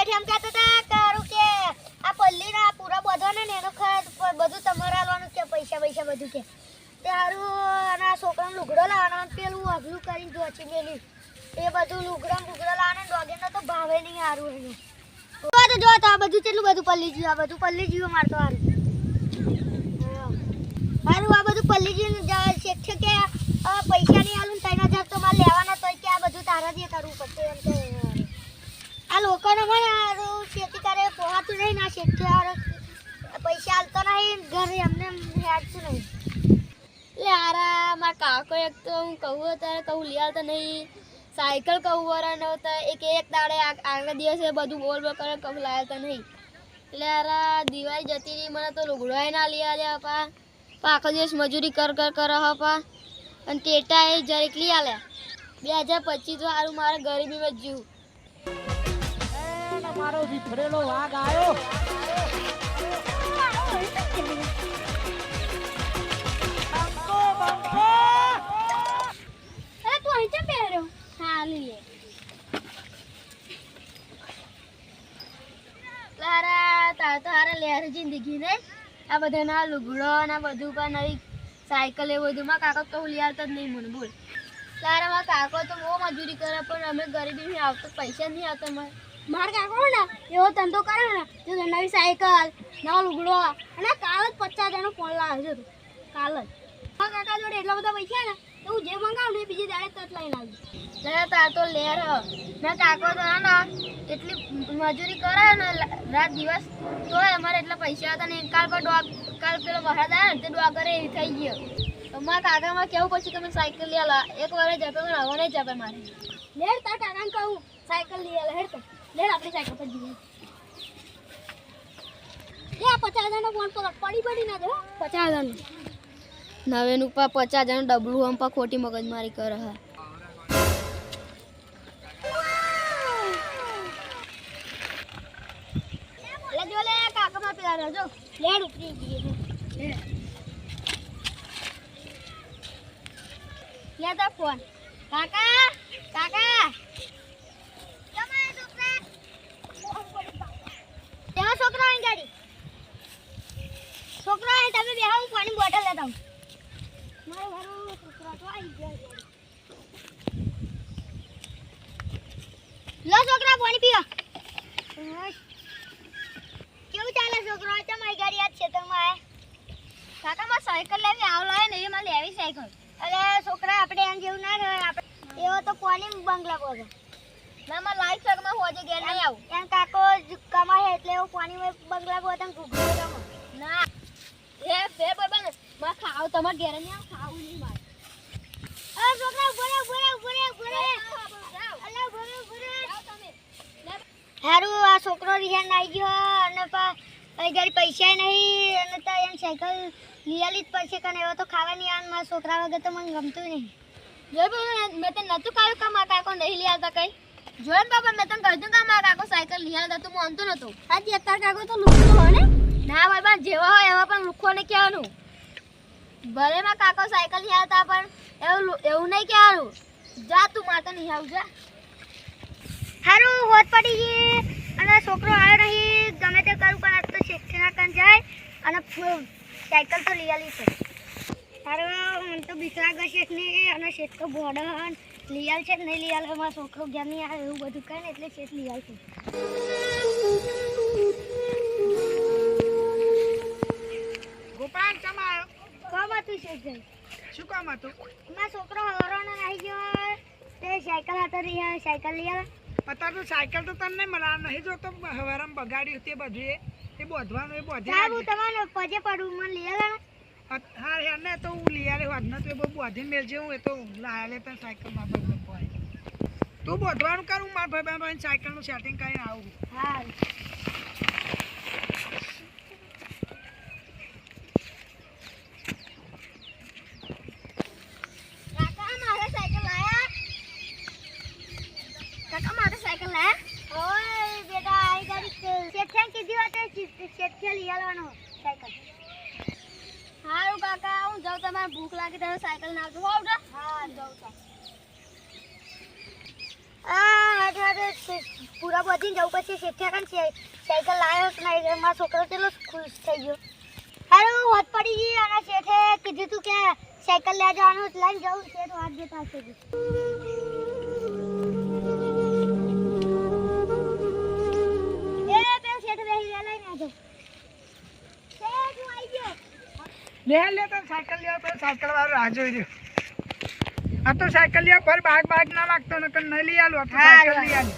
શેઠ એમ કહેતા હતા હારું કે આ પલ્લીના પૂરા બધવાના ને એનો ખર્ચ બધું તમારે આલવાનું કે પૈસા પૈસા બધું કે તે અને છોકરાને લુગડો લાવવાનો પેલું અઘરું કરીને જોચી મેલી. એ બધું લુગડો લુગડો લાવવાનો ડોગેનો તો ભાવે નહીં સારું એનું. તો જો, તો આ બધું કેટલું બધું પલ્લી જીવ આ બધું પલ્લી જીવ મારતો હારું. હારું, આ બધું પલ્લી ગયું ને છે કે અ, પૈસા નહીં આલું ને ત્રણ હજાર તો મારે લેવાના તો કે આ બધું તારા જે કરવું પડશે એમ કે હારું. આ લોકોને મને હારું ખેતી કરે પોહાતું નહીં ના શેઠ હારું પૈસા આલતો નહીં ઘરે એમને હેડતું નહીં એટલે આરા મારા કાકો એક તો હું કહું ત્યારે કહું લઈ આવતા નહીં. સાયકલ કહું વરા નહોતા એક એક દાડે આગળ આગલા દિવસે બધું બોલ બોલ કરે કહું લાવતા નહીં. એટલે આરા દિવાળી જતી રહી મને તો લુગડાય ના લઈ આવ્યા પા આખો દિવસ મજૂરી કર કર કર હપા. અને ટેટા એ જરીક લઈ આલ્યા. બે હજાર પચીસ સારું મારે ગરીબીમાં જ જીવું. મારો વિફરેલો વાઘ આવ્યો અરે તું અહીં ચમ પહેર્યો? હા તારા તાર તો હારા લહેર જિંદગી ને આ બધાના લુગડો ને બધું પણ નવી સાયકલ એ બધું. માં કાકો કહું લઈ આવતા જ નહીં મને બોલ. તારા માં કાકો તો બહુ મજૂરી કરે પણ અમે ગરીબી આવતો પૈસા નહીં આવતા મને મારા કાકો ને એવો ધંધો કરે ને તો નવી સાયકલ નવો લુગડો અને કાલ જ પચાસ જણો ફોન લાવ્યો છે. કાલ જ. મારા કાકા જોડે એટલા બધા પૈસા ને તો હું જે મંગાવું ને બીજી દાડે તરત લઈને આવી લે તાર તો લહેર હ. મેં કાકો તો ના એટલી મજૂરી કરે ને રાત દિવસ તોય અમારે એટલા પૈસા હતા ને કાલ પર ડોગ કાલ પેલો વરસાદ આવ્યો ને તે ડોગરે એ થઈ ગયો. તો મારા કાકામાં કેવું પછી તમે સાયકલ લઈ આલા. એક વાર જપે મને આવવાને જ આપે મારે. લેડ તાર કાકાને કહું સાયકલ લઈ આલે હેડ તો. લેડ આપણી સાયકલ પર જઈએ. આ પચાસ હજારનો ફોન પર પડી પડી ના દે પચાસ હજારનો. નવેનું ઉપર પચાસ જણ ડબલું આમ પર ખોટી મગજમારી કરે હા. ફોન. કાકા કાકા તમારા છોકરા ત્યાં છોકરા અહીં ગાડી છોકરા અહીં તમે બેહો હું પાણી બોટલ લેતા આવું મારો મારો છોકરા તો આવી ગયા લો છોકરા પાણી પીવા કેવું ચાલે છોકરો? તમારી ગાડી આજ છે આયા કાકા માં સાયકલ લેવી આવલા ને એમાં લેવી સાયકલ. અરે છોકરા આપણે એમ જેવું ના રહે આપણે એવો તો કોની બંગલા બોલો ના મારે લાઈફ સગમાં હોજે ઘેર નહીં આવું. એમ કાકો જ કમાય એટલે એવો કોની બંગલા બોલો તમે ઘૂઘરો ના એ ફેર બરાબર. ને મારે ખાવ તમારે ઘેર નહીં આવ ખાવું નહીં મારે. હારું આ છોકરો રિહાન આવી ગયો અને પા પૈસા નહીં અને તો એમ સાયકલ લઈ આલી જ પડશે કારણ એવો તો ખાવાની આવે મારા છોકરા વગર તો મને ગમતું નહીં. જો મેં તને નતું કહ્યું કે મારા કાકો નહીં લઈ કંઈ? જોયે ને બાપા મેં તને કહ્યું તું કે મારા કાકો સાયકલ આવતા તું માનતો નતો હાજી અત્યારે કાકો તો લુકડો હોય ને? ના ભાઈ બા જેવા હોય એવા પણ લુખો ને કહેવાનું. ભલે માં કાકો સાયકલ નહીં આવતા પણ એવું એવું નહીં કે હારું. જા તું માતા નહીં આવું જા. હારું હોત પડી ગઈ. અને છોકરો આવ્યો નહીં. ગમે તે કરું પણ આજ તો શિક્ષણ કાન જાય. અને સાયકલ તો લઈ આલી છે. હારું મને તો બીક ગશે ને અને શેઠ તો ભોડન લઈ આલ છે કે નહીં લઈ આવે મારા છોકરો જ્ઞાન નહીં આવે એવું બધું કહે ને એટલે શેઠ લઈ આવશે છે. ગોપાલ ચમ આવ્યો? હતું શેઠ શું કામ હતું? મારો છોકરો હવારોનો આવી ગયો તે સાયકલ હાથે લઈ સાયકલ લઈ આવે. અત્યારે તો સાયકલ તો તમને મળે. નહીં જોતો હવારામ બગાડ્યું તે બધું એ બોધવાનું એ બોધી હું તમારે પજે પડું મને લઈ આવે. હા યાર એને તો હું લઈ આલે વાદના તો એ બહુ બોધીને મેળજે હું એ તો લાયા લેતા સાયકલમાં બધું તું બોધવાનું કરું મારા ભાઈ ભાઈ સાયકલનું સેટિંગ કરીને આવું. હા કાકા મારે સાયકલ લાયા કાકા મારે સાયકલ લાયા ઓય બેટા આઈ ગાડી શેઠે કીધી હોત શેઠે લઈ આવવાનો સાયકલ. સારું કાકા, હું જાઉં તમારે ભૂખ લાગે તમે સાયકલ ના આવજો હોવ હા, જાઉં છું આ, હાથ હાથ પૂરા બધી જવું પછી શેઠિયા કાન સાયકલ લાવ્યો કે નહીં મારો છોકરો કેટલો ખુશ થઈ ગયો. હારું હોત પડી ગઈ અને શેઠે. કીધું તું કે સાયકલ લેવા જવાનું લઈને જવું શેઠ વાત દેતા હશે લે લે તને સાયકલ લેવા તો સાયકલ વાળો રાહ જોઈ રહ્યો. આ તો સાયકલ લેવા પર બાગ બાગ ના લાગતો નકર નહીં લઈ આલું આ તો સાયકલ લઈ આલું.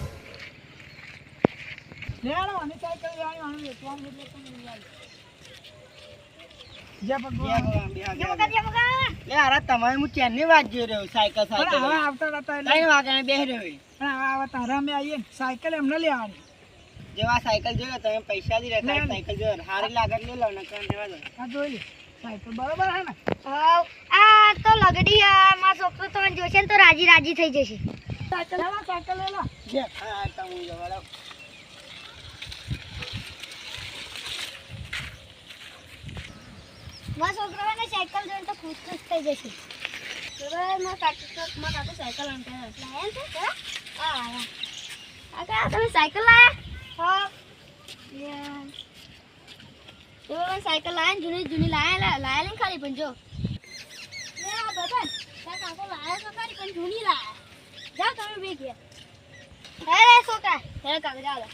લે આલો અને સાયકલ લઈ આલો આનું વેચવાનું એટલે તને લઈ આલું. જય ભગવાન. જય મગા જય મગા લે અરે તમારે હું ચેનની વાત જોઈ રહ્યો સાયકલ સાયકલ. હવે આવતા હતા એટલે રહ્યો પણ હવે તારા અમે આવીએ ને સાયકલ એમને લેવાની. જેવા સાયકલ જોયો તમે પૈસા દી રહેતા સાયકલ જોયો હારી લાગત લઈ લો દો. આ જોઈ સાયકલ બરોબર હે ને? હાવ, આ તો લગડી આ મારો છોકરો જોશે ને તો રાજી રાજી થઈ જશે. સાયકલ લેવા સાયકલ લઈ લો. જે હા હા તમે જવા દો મારો છોકરો ને સાયકલ જોઈને તો ખુશ ખુશ થઈ જશે. કાકા કાકા સાયકલ આનતા લાયા છે હા? હા. તમે સાયકલ લાયા? હા. તો સાયકલ લાયા જૂની જૂની લાયા લાયા ને ખાલી પણ જો. બદન તારા કાકો લાયા તો ખરી, પણ જૂની લાયા. જાઓ તમે બે ગયા અરે છોકરા હે, કાકા, જાઓ.